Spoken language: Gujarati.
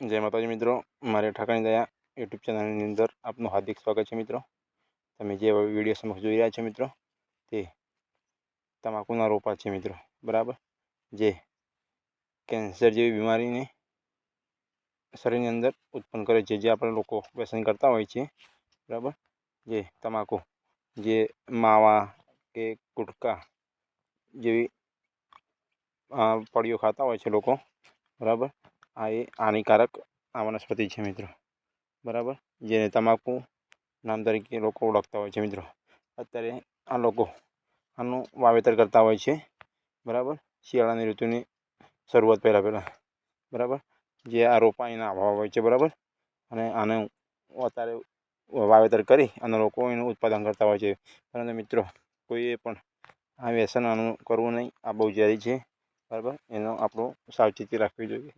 જય માતાજી મિત્રો મારે ઠાકાણી દયા યુટ્યુબ ચેનલની અંદર આપનું હાર્દિક સ્વાગત છે મિત્રો તમે જે વિડીયો સમક્ષ જોઈ રહ્યા છો મિત્રો તે તમાકુના રોપા છે મિત્રો બરાબર જે કેન્સર જેવી બીમારીને શરીરની અંદર ઉત્પન્ન કરે છે જે આપણે લોકો વ્યસન કરતા હોય છે બરાબર જે તમાકુ જે માવા કે ગુટકા જેવી અ, પડીઓ ખાતા હોય છે લોકો બરાબર આ એ હાનિકારક આ વનસ્પતિ છે મિત્રો. બરાબર? જેને તમાકુ નામ તરીકે લોકો ઓળખતા હોય છે મિત્રો. અત્યારે આ લોકો આનું વાવેતર કરતા હોય છે. બરાબર? શિયાળાની ઋતુની શરૂઆત પહેલાં પહેલાં. બરાબર? જે આ રોપા એના ભાવ હોય છે, બરાબર? અને આને અત્યારે વાવેતર કરી અને લોકો એનું ઉત્પાદન કરતા હોય છે. પરંતુ મિત્રો, કોઈએ પણ આ વ્યસન આનું કરવું નહીં. આ બહુ જરૂરી છે. બરાબર? એનો આપણું સાવચેતી રાખવી જોઈએ.